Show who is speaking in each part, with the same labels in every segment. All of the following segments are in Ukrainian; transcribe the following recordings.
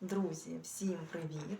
Speaker 1: Друзі, всім привіт!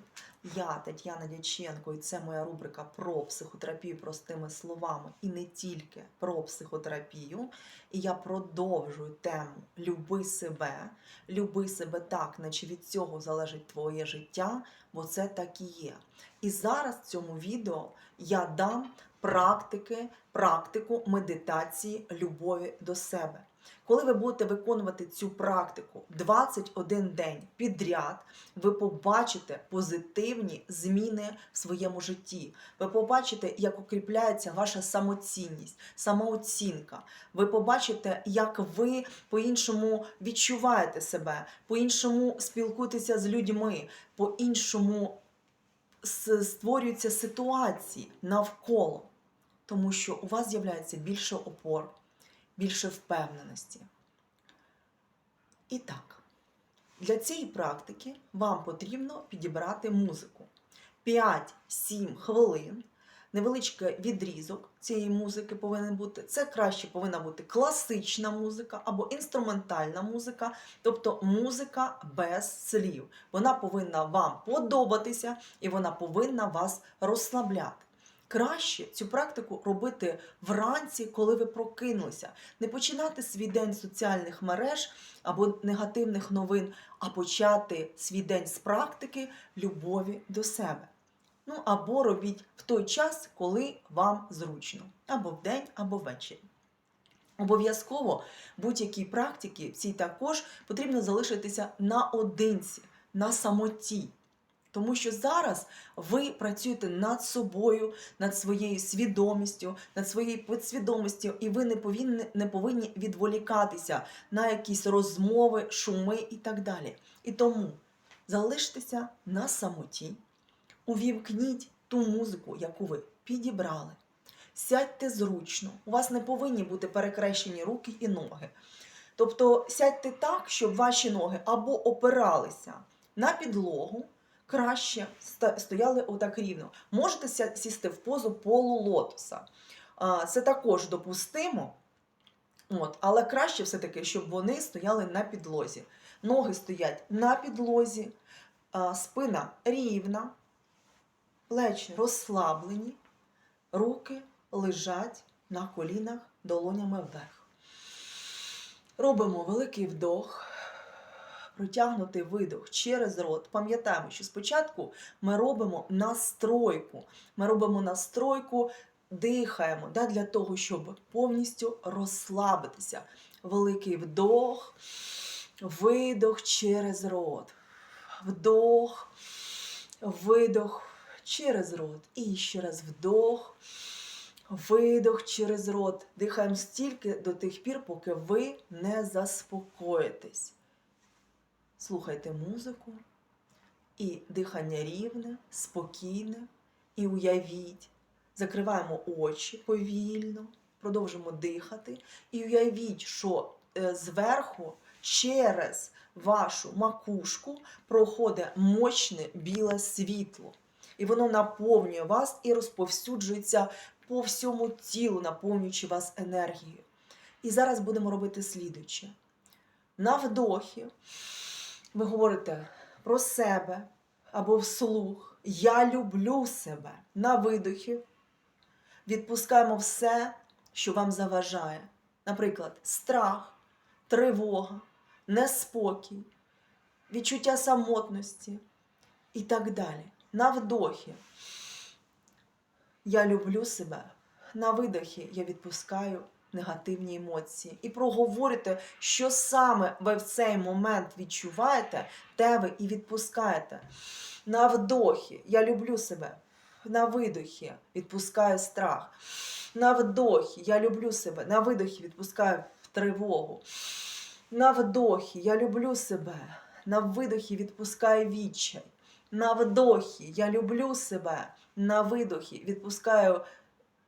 Speaker 1: Я Тетяна Дяченко, і це моя рубрика про психотерапію простими словами і не тільки про психотерапію. І я продовжую тему Люби себе, люби себе так, наче від цього залежить твоє життя, бо це так і є. І зараз в цьому відео я дам практики, практику медитації любові до себе. Коли ви будете виконувати цю практику 21 день підряд, ви побачите позитивні зміни в своєму житті. Ви побачите, як укріпляється ваша самоцінність, самооцінка. Ви побачите, як ви по-іншому відчуваєте себе, по-іншому спілкуєтеся з людьми, по-іншому створюються ситуації навколо. Тому що у вас з'являється більше опор більше впевненості. І так, для цієї практики вам потрібно підібрати музику. 5-7 хвилин. Невеличкий відрізок цієї музики повинен бути. Це краще повинна бути класична музика або інструментальна музика, тобто музика без слів. Вона повинна вам подобатися і вона повинна вас розслабляти. Краще цю практику робити вранці, коли ви прокинулися. Не починати свій день соціальних мереж або негативних новин, а почати свій день з практики любові до себе. Ну або робіть в той час, коли вам зручно, або вдень, або ввечері. Обов'язково будь-якій практиці цій також потрібно залишитися наодинці, на самоті. Тому що зараз ви працюєте над собою, над своєю свідомістю, над своєю підсвідомістю, і ви не повинні, не повинні відволікатися на якісь розмови, шуми і так далі. І тому залиштеся на самоті, увімкніть ту музику, яку ви підібрали. Сядьте зручно, у вас не повинні бути перекрещені руки і ноги. Тобто сядьте так, щоб ваші ноги або опиралися на підлогу, краще стояли отак рівно. Можете сісти в позу полулотоса. Це також допустимо. От, але краще все-таки, щоб вони стояли на підлозі. Ноги стоять на підлозі, спина рівна, плечі розслаблені, руки лежать на колінах долонями вверх. Робимо великий вдох, протягнутий видох через рот. Пам'ятаємо, що спочатку ми робимо настройку. Ми робимо настройку, дихаємо да, для того, щоб повністю розслабитися. Великий вдох, видох через рот. Вдох, видох через рот. І ще раз вдох, видох через рот. Дихаємо стільки до тих пір, поки ви не заспокоїтесь. Слухайте музику, і дихання рівне, спокійне, і уявіть. Закриваємо очі повільно, продовжимо дихати, і уявіть, що е, зверху через вашу макушку проходить мощне біле світло. І воно наповнює вас і розповсюджується по всьому тілу, наповнюючи вас енергією. І зараз будемо робити слідуюче. На вдохі ви говорите про себе або вслух. Я люблю себе. На видохі відпускаємо все, що вам заважає. Наприклад, страх, тривога, неспокій, відчуття самотності і так далі. На вдохі я люблю себе. На видохі я відпускаю негативні емоції. І проговорюйте, що саме ви в цей момент відчуваєте, те ви і відпускаєте. На вдохі я люблю себе. На видохі відпускаю страх. На вдохі я люблю себе. На видохі відпускаю тривогу. На вдохі я люблю себе. На видохі відпускаю відчай. На вдохі я люблю себе. На видохі відпускаю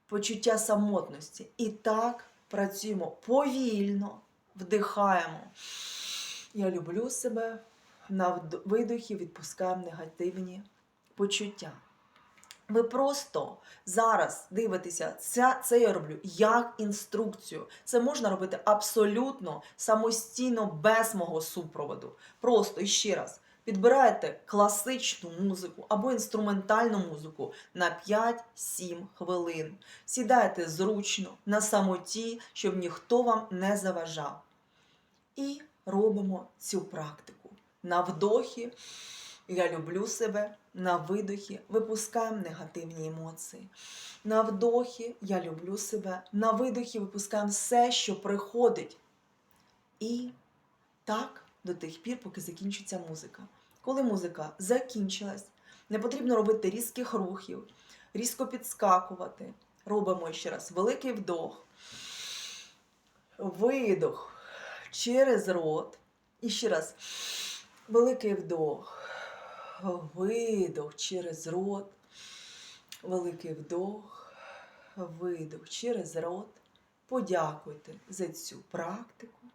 Speaker 1: почуття самотності. І так працюємо повільно, вдихаємо. Я люблю себе. На видохі відпускаємо негативні почуття. Ви просто зараз дивитеся, це, це я роблю як інструкцію. Це можна робити абсолютно самостійно, без мого супроводу. Просто і ще раз Підбирайте класичну музику або інструментальну музику на 5-7 хвилин. Сідайте зручно на самоті, щоб ніхто вам не заважав. І робимо цю практику. На вдохі я люблю себе, на видохі випускаємо негативні емоції. На вдохі я люблю себе, на видохі випускаємо все, що приходить. І так до тих пір, поки закінчиться музика. Коли музика закінчилась, не потрібно робити різких рухів, різко підскакувати. Робимо ще раз великий вдох, видох через рот. І ще раз великий вдох, видох через рот, великий вдох, видох через рот. Подякуйте за цю практику.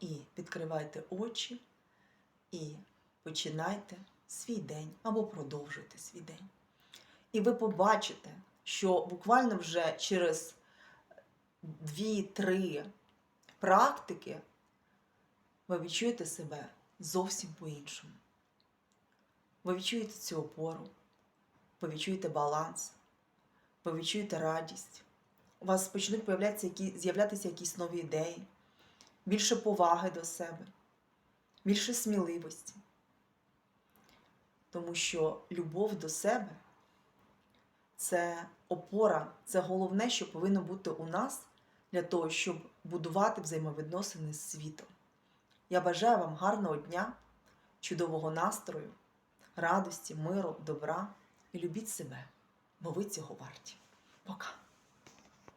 Speaker 1: І відкривайте очі і починайте свій день або продовжуйте свій день. І ви побачите, що буквально вже через 2-3 практики ви відчуєте себе зовсім по-іншому. Ви відчуєте цю опору, ви відчуєте баланс, ви відчуєте радість. У вас почнуть з'являтися якісь нові ідеї більше поваги до себе, більше сміливості. Тому що любов до себе це опора, це головне, що повинно бути у нас для того, щоб будувати взаємовідносини з світом. Я бажаю вам гарного дня, чудового настрою, радості, миру, добра і любіть себе, бо ви цього варті. Пока!